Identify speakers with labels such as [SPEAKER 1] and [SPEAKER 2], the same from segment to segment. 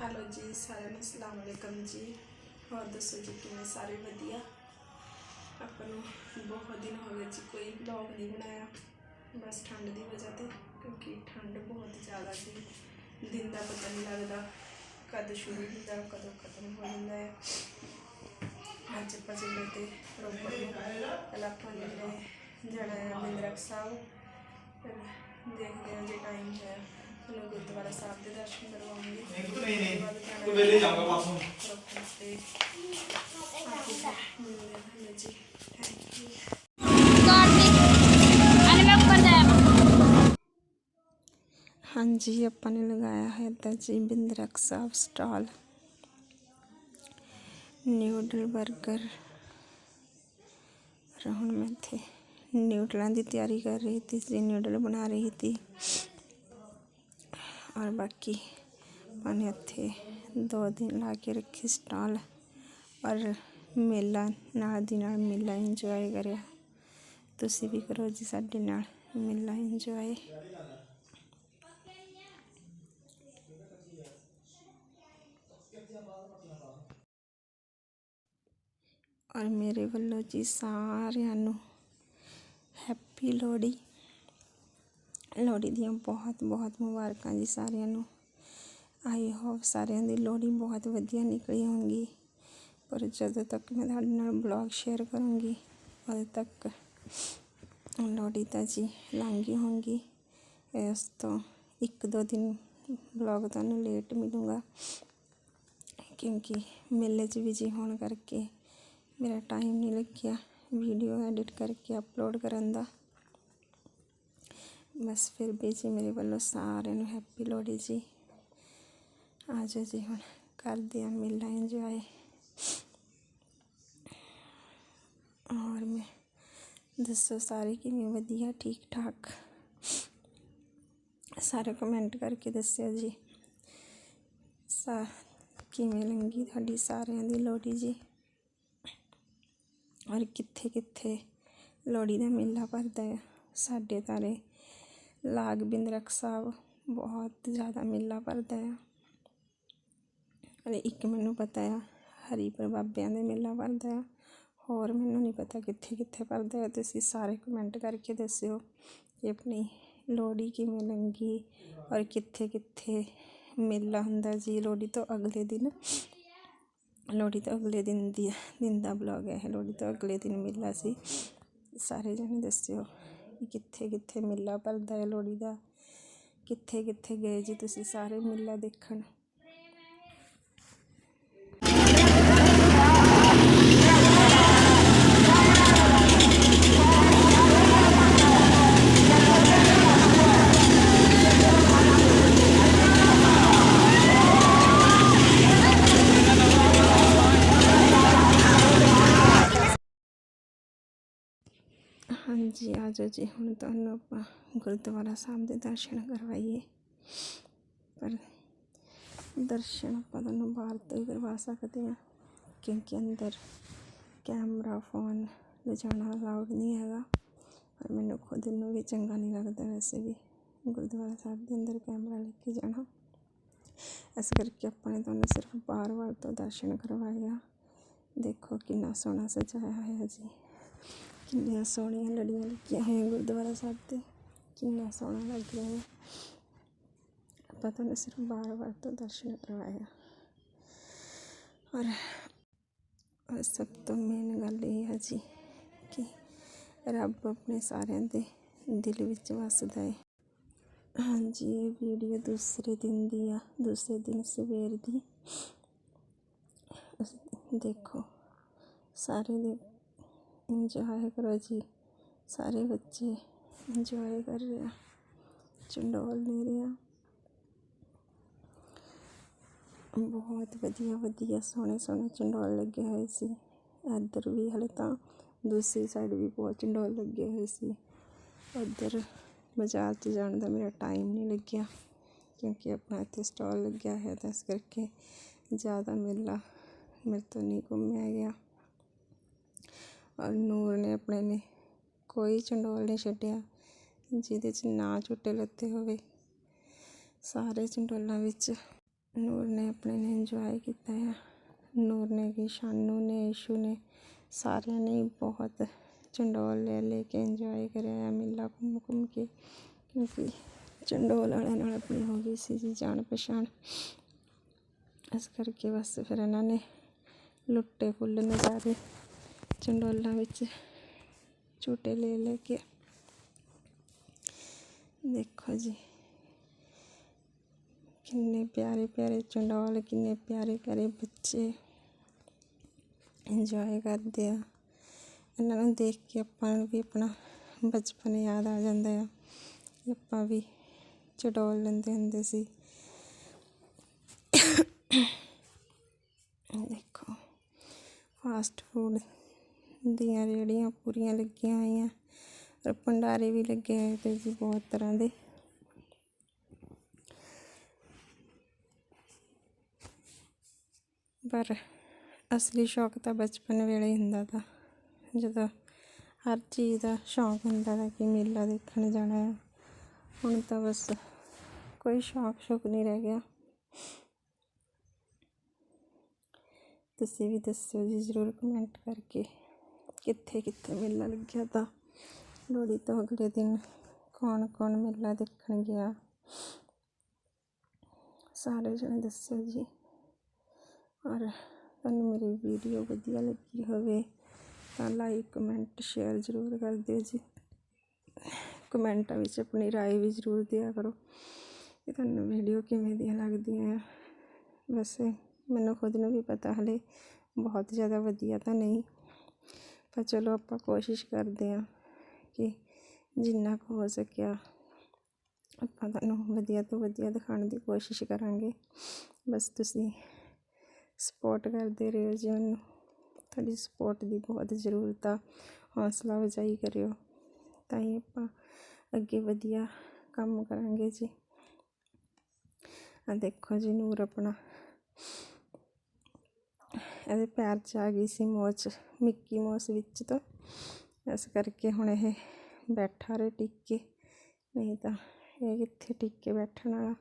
[SPEAKER 1] Hello ਜੀ, ਸਾਰਿਆਂ ਨੂੰ ਅਸਲਾਮ ਅਲੈਕਮ ਜੀ। ਹੋਰ ਦੱਸੋ ਜੀ, ਕਿਵੇਂ ਸਾਰੇ ਵਧੀਆ? ਆਪਾਂ ਨੂੰ ਬਹੁਤ ਦਿਨ ਹੋ ਗਏ ਜੀ, ਕੋਈ ਵਲੌਗ ਨਹੀਂ ਬਣਾਇਆ। ਬਸ ਠੰਡ ਦੀ ਵਜ੍ਹਾ ਤੇ, ਕਿਉਂਕਿ ਠੰਡ ਬਹੁਤ ਜ਼ਿਆਦਾ ਸੀ। ਦਿਨ ਦਾ ਪਤਾ ਨਹੀਂ ਲੱਗਦਾ ਕਦ ਸ਼ੁਰੂ ਹੁੰਦਾ, ਕਦੋਂ ਖਤਮ ਹੋ ਜਾਂਦਾ ਹੈ। ਅੱਜ ਆਪਾਂ ਚੱਲੇ ਤੇ ਰੋਪੜ ਨੂੰ ਪਹਿਲਾਂ ਆਪਾਂ ਨੇ ਜਾਣਾ ਹੈ, ਬਿੰਦਰਕ ਸਾਹਿਬ। ਫਿਰ ਦੇਖਦੇ ਹਾਂ ਜੇ ਟਾਈਮ ਹੈ दर्शन करवाऊँगी। तो नहीं
[SPEAKER 2] नहीं। तो जाऊँगा हाँ जी अपने
[SPEAKER 1] लगाया है द जी बिंद्रक साफ़ स्टॉल। Noodle burger.
[SPEAKER 3] राहुल में
[SPEAKER 1] थे। न्यूडलों की तैयारी कर रही थी जी न्यूडल बना रही थी। ਔਰ ਬਾਕੀ ਪਾਣੇ ਇੱਥੇ ਦੋ ਦਿਨ ਲਾ ਕੇ ਰੱਖੀ ਸਟਾਲ ਔਰ ਮੇਲਾ, ਨਾਲ ਦੀ ਨਾਲ ਮੇਲਾ ਇੰਜੋਏ ਕਰਿਆ। ਤੁਸੀਂ ਵੀ ਕਰੋ ਜੀ ਸਾਡੇ ਨਾਲ ਮੇਲਾ ਇੰਜੋਏ ਔਰ ਮੇਰੇ ਵੱਲੋਂ ਜੀ ਸਾਰਿਆਂ ਨੂੰ ਹੈਪੀ ਲੋਹੜੀ। ਲੋਹੜੀ ਦੀਆਂ ਬਹੁਤ ਬਹੁਤ ਮੁਬਾਰਕਾਂ ਜੀ ਸਾਰਿਆਂ ਨੂੰ। ਆਈ ਹੋਪ ਸਾਰਿਆਂ ਦੀ ਲੋਹੜੀ ਬਹੁਤ ਵਧੀਆ ਨਿਕਲੀ ਹੋਊਗੀ। ਪਰ ਜਦੋਂ ਤੱਕ ਮੈਂ ਤੁਹਾਡੇ ਨਾਲ ਬਲੌਗ ਸ਼ੇਅਰ ਕਰੂੰਗੀ, ਉਦੋਂ ਤੱਕ ਲੋਹੜੀ ਤਾਂ ਜੀ ਲੰਘ ਗਈ ਹੋਊਗੀ। ਇਸ ਤੋਂ ਇੱਕ ਦੋ ਦਿਨ ਬਲੌਗ ਤੁਹਾਨੂੰ ਲੇਟ ਮਿਲੂਗਾ। ਕਿਉਂਕਿ ਮੇਲੇ 'ਚ ਬਿਜ਼ੀ ਹੋਣ ਕਰਕੇ ਮੇਰਾ ਟਾਈਮ ਨਹੀਂ ਲੱਗਿਆ। ਵੀਡੀਓ ਐਡਿਟ ਕਰਕੇ ਅਪਲੋਡ ਕਰਨ ਦਾ। ਬਸ ਫਿਰ ਵੀ ਜੀ ਮੇਰੇ ਵੱਲੋਂ ਸਾਰਿਆਂ ਨੂੰ ਹੈਪੀ ਲੋਹੜੀ ਜੀ। ਆ ਜਾਓ ਜੀ ਹੁਣ ਕਰਦੇ ਆ ਮੇਲਾ ਇੰਜੋਏ ਔਰ ਮੈਂ ਦੱਸੋ ਸਾਰੇ ਕਿਵੇਂ ਵਧੀਆ ਠੀਕ ਠਾਕ ਸਾਰੇ ਕਮੈਂਟ ਕਰਕੇ ਦੱਸਿਓ ਜੀ। ਸਾ ਕਿਵੇਂ ਲੰਗੀ ਤੁਹਾਡੀ ਸਾਰਿਆਂ ਦੀ ਲੋਹੜੀ ਜੀ? ਔਰ ਕਿੱਥੇ ਕਿੱਥੇ ਲੋਹੜੀ ਦਾ ਮੇਲਾ ਭਰਦਾ ਹੈ ਸਾਡੇ ਤਾਰੇ? ਲਾਗ ਬਿੰਦਰਕ ਸਾਹਿਬ ਬਹੁਤ ਜ਼ਿਆਦਾ ਮੇਲਾ ਭਰਦਾ ਆ। ਔਰ ਇੱਕ ਮੈਨੂੰ ਪਤਾ ਆ, ਹਰੀਪੁਰ ਬਾਬਿਆਂ ਦੇ ਮੇਲਾ ਭਰਦਾ ਆ। ਹੋਰ ਮੈਨੂੰ ਨਹੀਂ ਪਤਾ ਕਿੱਥੇ ਕਿੱਥੇ ਭਰਦਾ ਹੈ ਤੁਸੀਂ ਸਾਰੇ ਕਮੈਂਟ ਕਰਕੇ ਦੱਸਿਓ ਕਿ ਆਪਣੀ ਲੋਹੜੀ ਕਿਵੇਂ ਲੰਗੀ ਔਰ ਕਿੱਥੇ ਕਿੱਥੇ ਮੇਲਾ ਹੁੰਦਾ ਜੀ। ਲੋਹੜੀ ਤੋਂ ਅਗਲੇ ਦਿਨ, ਲੋਹੜੀ ਤੋਂ ਅਗਲੇ ਦਿਨ ਦੀ ਦਿਨ ਦਾ ਬਲੌਗ ਹੈ। ਲੋਹੜੀ ਤੋਂ ਅਗਲੇ ਦਿਨ ਮੇਲਾ ਸੀ। ਸਾਰੇ ਜਣੇ ਦੱਸਿਓ। ਕਿ ਕਿੱਥੇ ਕਿੱਥੇ ਮੇਲਾ ਭਰਦਾ ਹੈ ਲੋਹੜੀ ਦਾ। ਕਿੱਥੇ ਕਿੱਥੇ ਗਏ ਜੀ ਤੁਸੀਂ ਸਾਰੇ ਮੇਲਾ ਦੇਖਣ? ਜੀ ਆ ਜਾਓ ਜੀ, ਹੁਣ ਤੁਹਾਨੂੰ ਆਪਾਂ ਗੁਰਦੁਆਰਾ ਸਾਹਿਬ ਦੇ ਦਰਸ਼ਨ ਕਰਵਾਈਏ। ਪਰ ਦਰਸ਼ਨ ਆਪਾਂ ਤੁਹਾਨੂੰ ਬਾਹਰ ਤੋਂ ਹੀ ਕਰਵਾ ਸਕਦੇ ਹਾਂ, ਕਿਉਂਕਿ ਅੰਦਰ ਕੈਮਰਾ, ਫੋਨ ਲਿਜਾਣਾ ਅਲਾਉਡ ਨਹੀਂ ਹੈਗਾ। ਪਰ ਮੈਨੂੰ ਖੁਦ ਨੂੰ ਵੀ ਚੰਗਾ ਨਹੀਂ ਲੱਗਦਾ ਵੈਸੇ ਵੀ ਗੁਰਦੁਆਰਾ ਸਾਹਿਬ ਦੇ ਅੰਦਰ ਕੈਮਰਾ ਲੈ ਕੇ ਜਾਣਾ। ਇਸ ਕਰਕੇ ਆਪਾਂ ਨੇ ਤੁਹਾਨੂੰ ਸਿਰਫ ਬਾਹਰ ਵੱਲ ਤੋਂ ਦਰਸ਼ਨ ਕਰਵਾਇਆ ਦੇਖੋ ਕਿੰਨਾ ਸੋਹਣਾ ਸਜਾਇਆ ਹੋਇਆ ਜੀ। ਕਿੰਨੀਆਂ ਸੋਹਣੀਆਂ ਲੜੀਆਂ ਲੱਗੀਆਂ ਹੋਈਆਂ ਗੁਰਦੁਆਰਾ ਸਾਹਿਬ ਤੇ, ਕਿੰਨਾ ਸੋਹਣਾ ਲੱਗ ਰਿਹਾ ਹੈ। ਆਪਾਂ ਤੁਹਾਨੂੰ ਸਿਰਫ ਬਾਰ ਬਾਰ ਤੋਂ ਦਰਸ਼ਨ ਕਰਵਾਇਆ ਔਰ ਸਭ ਤੋਂ ਮੇਨ ਗੱਲ ਇਹ ਹੈ ਜੀ ਕਿ ਰੱਬ ਆਪਣੇ ਸਾਰਿਆਂ ਦੇ ਦਿਲ ਵਿੱਚ ਵਸਦਾ ਹੈ। ਹਾਂਜੀ, ਇਹ ਵੀਡੀਓ ਦੂਸਰੇ ਦਿਨ ਦੀ ਆ, ਦੂਸਰੇ ਦਿਨ ਸਵੇਰ ਦੀ। ਦੇਖੋ, ਸਾਰੇ ਦੇ ਇੰਜੋਏ ਕਰੋ ਜੀ। ਸਾਰੇ ਬੱਚੇ ਇੰਜੋਏ ਕਰ ਰਹੇ ਆ। ਚੰਡੋਲ ਲੈ ਰਹੇ ਆ। ਬਹੁਤ ਵਧੀਆ ਵਧੀਆ, ਸੋਹਣੇ ਸੋਹਣੇ ਚੰਡੋਲ ਲੱਗੇ ਹੋਏ ਸੀ। ਇੱਧਰ ਵੀ ਹਲੇ ਤਾਂ ਦੂਸਰੀ ਸਾਈਡ ਵੀ ਬਹੁਤ ਚੰਡੋਲ ਲੱਗੇ ਹੋਏ ਸੀ। ਉੱਧਰ ਬਾਜ਼ਾਰ 'ਚ ਜਾਣ ਦਾ ਮੇਰਾ ਟਾਈਮ ਨਹੀਂ ਲੱਗਿਆ, ਕਿਉਂਕਿ ਆਪਣਾ ਇੱਥੇ ਸਟਾਲ ਲੱਗਿਆ ਹੈ ਤਾਂ ਇਸ ਕਰਕੇ ਜ਼ਿਆਦਾ ਮੇਲਾ ਮੇਰੇ ਤੋਂ ਨਹੀਂ ਘੁੰਮਿਆ ਗਿਆ। ਨੂਰ ਨੇ ਆਪਣੇ ਨੇ ਕੋਈ ਚੰਡੋਲ ਨਹੀਂ ਛੱਡਿਆ, ਜਿਹਦੇ 'ਚ ਨਾ ਝੂਟੇ ਲੱਤੇ ਹੋਵੇ। ਸਾਰੇ ਚੰਡੋਲਾਂ ਵਿੱਚ ਨੂਰ ਨੇ ਆਪਣੇ ਨੇ ਇੰਜੋਏ ਕੀਤਾ ਆ। ਨੂਰ ਨੇ ਕੀ ਸ਼ਾਨੂ ਨੇ ਈਸ਼ੂ ਨੇ, ਸਾਰਿਆਂ ਨੇ ਬਹੁਤ ਚੰਡੋਲ ਲੈ ਲੈ ਕੇ ਇੰਜੋਏ ਕਰਿਆ ਆ ਮੇਲਾ ਘੁੰਮ ਘੁੰਮ ਕੇ, ਕਿਉਂਕਿ ਚੰਡੋਲ ਵਾਲਿਆਂ ਨਾਲ ਆਪਣੀ ਹੋ ਗਈ ਸੀ ਜੀ ਜਾਣ ਪਛਾਣ। ਇਸ ਕਰਕੇ ਬਸ ਫਿਰ ਇਹਨਾਂ ਨੇ ਲੁੱਟੇ ਫੁੱਲ ਨਜ਼ਾਰੇ ਚੰਡੋਲਾਂ ਵਿੱਚ ਝੂਟੇ ਲੈ ਲੈ ਕੇ। ਦੇਖੋ ਜੀ, ਕਿੰਨੇ ਪਿਆਰੇ ਪਿਆਰੇ ਚੰਡੋਲ, ਕਿੰਨੇ ਪਿਆਰੇ ਪਿਆਰੇ ਬੱਚੇ ਇੰਜੋਏ ਕਰਦੇ ਆ। ਇਹਨਾਂ ਨੂੰ ਦੇਖ ਕੇ ਆਪਾਂ ਨੂੰ ਵੀ ਆਪਣਾ ਬਚਪਨ ਯਾਦ ਆ ਜਾਂਦਾ ਆ। ਆਪਾਂ ਵੀ ਚੰਡੋਲ ਲੈਂਦੇ ਹੁੰਦੇ ਸੀ। ਦੇਖੋ ਫਾਸਟ ਫੂਡ ਦੀਆਂ ਜਿਹੜੀਆਂ ਪੂਰੀਆਂ ਲੱਗੀਆਂ ਹੋਈਆਂ। ਔਰ ਭੰਡਾਰੇ ਵੀ ਲੱਗੇ ਹੋਏ ਤੇ ਜੀ ਬਹੁਤ ਤਰ੍ਹਾਂ ਦੇ। ਪਰ ਅਸਲੀ ਸ਼ੌਕ ਤਾਂ ਬਚਪਨ ਵੇਲੇ ਹੀ ਹੁੰਦਾ ਤਾ। ਜਦੋਂ ਹਰ ਚੀਜ਼ ਦਾ ਸ਼ੌਕ ਹੁੰਦਾ ਤਾ ਕਿ ਮੇਲਾ ਦੇਖਣ ਜਾਣਾ ਹੈ ਹੁਣ ਤਾਂ ਬਸ ਕੋਈ ਸ਼ੌਕ ਸ਼ੌਕ ਨਹੀਂ ਰਹਿ ਗਿਆ। ਤੁਸੀਂ ਵੀ ਦੱਸਿਓ ਜੀ ਜ਼ਰੂਰ ਕਮੈਂਟ ਕਰਕੇ। ਕਿੱਥੇ ਕਿੱਥੇ ਮੇਲਾ ਲੱਗਿਆ ਤਾ। ਲੋਹੜੀ ਤੋਂ ਅਗਲੇ ਦਿਨ ਕੌਣ ਕੌਣ ਮੇਲਾ ਦੇਖਣ ਗਿਆ। ਸਾਰੇ ਜਣੇ ਦੱਸਿਓ ਜੀ। ਔਰ ਤੁਹਾਨੂੰ ਮੇਰੀ ਵੀਡੀਓ ਵਧੀਆ ਲੱਗੀ ਹੋਵੇ ਤਾਂ ਲਾਈਕ ਕਮੈਂਟ ਸ਼ੇਅਰ ਜ਼ਰੂਰ ਕਰ ਦਿਓ ਜੀ। ਕਮੈਂਟਾਂ ਵਿੱਚ ਆਪਣੀ ਰਾਏ ਵੀ ਜ਼ਰੂਰ ਦਿਆ ਕਰੋ ਕਿ ਤੁਹਾਨੂੰ ਵੀਡੀਓ ਕਿਵੇਂ ਦੀਆਂ ਲੱਗਦੀਆਂ ਵੈਸੇ ਮੈਨੂੰ ਖੁਦ ਨੂੰ ਵੀ ਪਤਾ ਹਲੇ ਬਹੁਤ ਜ਼ਿਆਦਾ ਵਧੀਆ ਤਾਂ ਨਹੀਂ। ਤਾਂ ਚਲੋ ਆਪਾਂ ਕੋਸ਼ਿਸ਼ ਕਰਦੇ ਹਾਂ ਕਿ ਜਿੰਨਾ ਕੁ ਹੋ ਸਕਿਆ ਆਪਾਂ ਤੁਹਾਨੂੰ ਵਧੀਆ ਤੋਂ ਵਧੀਆ ਦਿਖਾਉਣ ਦੀ ਕੋਸ਼ਿਸ਼ ਕਰਾਂਗੇ। ਬਸ ਤੁਸੀਂ ਸਪੋਰਟ ਕਰਦੇ ਰਹੋ ਜੀ ਉਹਨੂੰ। ਤੁਹਾਡੀ ਸਪੋਰਟ ਦੀ ਬਹੁਤ ਜ਼ਰੂਰਤ ਆ। ਹੌਸਲਾ ਅਫਜ਼ਾਈ ਕਰਿਓ। ਤਾਂ ਹੀ ਆਪਾਂ ਅੱਗੇ ਵਧੀਆ ਕੰਮ ਕਰਾਂਗੇ ਜੀ। ਆ ਦੇਖੋ ਜੀ ਨੂਰ ਆਪਣਾ। ਇਹਦੇ ਪੈਰ 'ਚ ਆ ਗਈ ਸੀ ਮੋਚ, ਮਿੱਕੀ ਮੋਸ ਵਿੱਚ ਤੋਂ। ਇਸ ਕਰਕੇ ਹੁਣ ਇਹ ਬੈਠਾ ਰਹੇ ਟਿਕ। ਕੇ ਨਹੀਂ ਤਾਂ ਇਹ ਕਿੱਥੇ ਟਿਕ ਕੇ ਬੈਠਣ ਵਾਲਾ।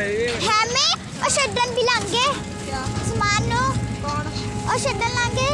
[SPEAKER 4] ਹੈਮੇ ਉਹ ਛੱਡਣ ਵੀ ਲੰਗੇ ਸਮਾਨ ਨੂੰ। ਕੌਣ ਉਹ ਛੱਡਣ ਲਾਂਗੇ